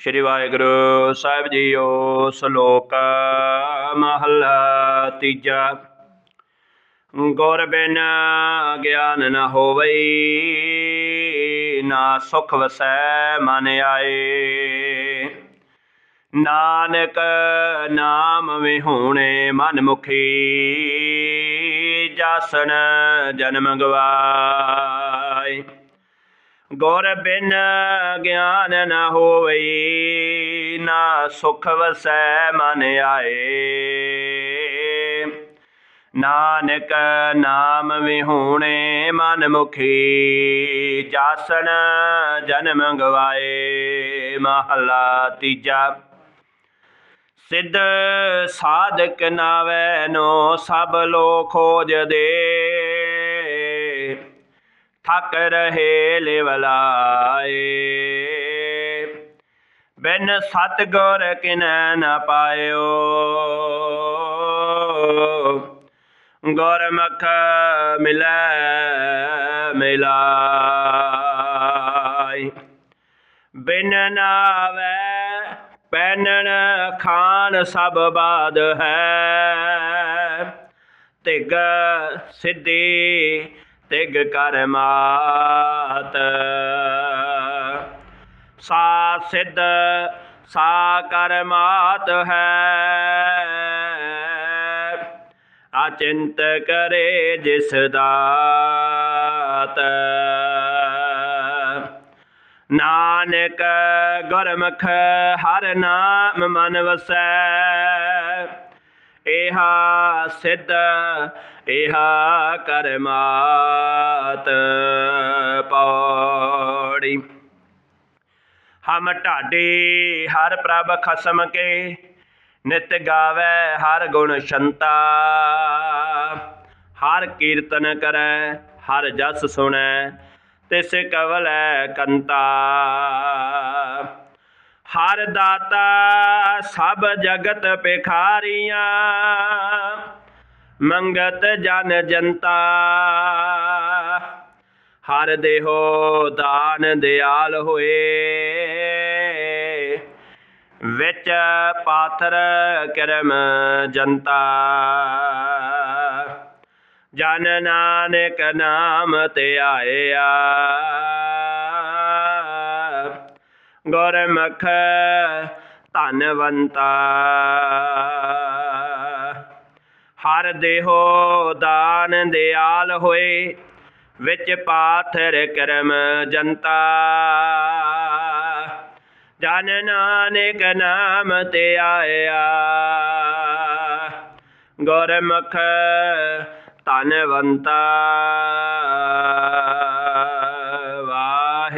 ਸ੍ਰੀ ਵਾਹਿਗੁਰੂ ਸਾਹਿਬ JIO ਸ਼ਲੋਕ ਮਹੱਲਾ ਤੀਜਾ। ਗੁਰ ਬਿਨ ਗਿਆਨ ਨ ਹੋਵਈ, ਨਾ ਸੁਖ ਵਸੈ ਮਨ ਆਏ। ਨਾਨਕ ਨਾਮ ਵਿਹੂਣੇ ਮਨ ਮੁਖੀ ਜਾਸਨ ਜਨਮ ਗਵਾਏ। ਗੁਰ ਬਿਨ ਗਿਆਨ ਨ ਹੋਵੇ ਨਾ ਸੁਖ ਵਸੈ ਮਨ ਆਏ। ਨਾਨਕ ਨਾਮ ਵਿਹੂਣੇ ਮਨ ਮੁਖੀ, ਜਾਸਨ ਜਨਮ ਗਵਾਏ, ਮਹਲਾ ਤੀਜਾ। ਸਿੱਧ ਸਾਧਕ ਨਾਵੈ ਨੋ ਸਭ ਲੋ ਖੋਜਦੇ ਥਕ ਰਹੇ ਲਿਵਲਾਏ। ਬਿਨ ਸਤਗੁਰ ਕਿਨੈ ਨ ਪਾਇਓ। ਗੁਰਮੁਖ ਮਿਲੈ ਮਿਲਾਈ ਬਿਨ ਨਾਵੈ ਪੈਨਣ ਖਾਨ ਸਭ ਬਾਦ ਹੈ। ਤਿਗ ਸਿੱਧੀ ਤਿਗ ਕਰਮਾਤ ਸਾ ਸਿੱਧ, ਸਾ ਕਰਮਾਤ ਹੈ। ਅਚਿੰਤ ਕਰੇ ਜਿਸ ਦਾਤ। ਨਾਨਕ ਗੁਰਮੁਖ ਹਰ ਨਾਮ ਮਨ ਵਸੈ। ਇਹਾ ਸਿੱਧ ਇਹਾ ਕਰਮਾਤ ਪੌੜੀ। ਹਮ ਢਾਡੇ ਹਰ ਪ੍ਰਭ ਖਸਮ ਕੇ, ਨਿਤ ਗਾਵੇ ਹਰ ਗੁਣ ਸ਼ੰਤਾ। ਹਰ ਕੀਰਤਨ ਕਰੈ, ਹਰ ਜਸ ਸੁਣੈ, ਤਿਸ ਕਵਲੈ ਕੰਤਾ। ਹਰ ਦਾਤਾ ਸਭ ਜਗਤ ਪਿਖਾਰੀਆਂ ਮੰਗਤ ਜਨ ਜਨਤਾ। ਹਰ ਦੇਹੋ ਦਾਨ ਦਿਆਲ ਹੋਏ। ਵਿੱਚ ਪਾਥਰ ਕਰਮ ਜਨਤਾ। ਜਨ ਨਾਨਕ ਨਾਮ ਤੇ ਆਇਆ। ਗੁਰਮੁਖ ਧਨਵੰਤਾ। ਹਰ ਦੇਹੋ ਦਾਨ ਦਿਆਲ ਹੋਏ, ਵਿੱਚ ਪਾਥਰ ਕਰਮ ਜਨਤਾ। ਜਨ ਨਾਨਕ ਨਾਮ ਤੇ ਆਇਆ। ਗੁਰਮੁਖ ਧਨਵੰਤਾ।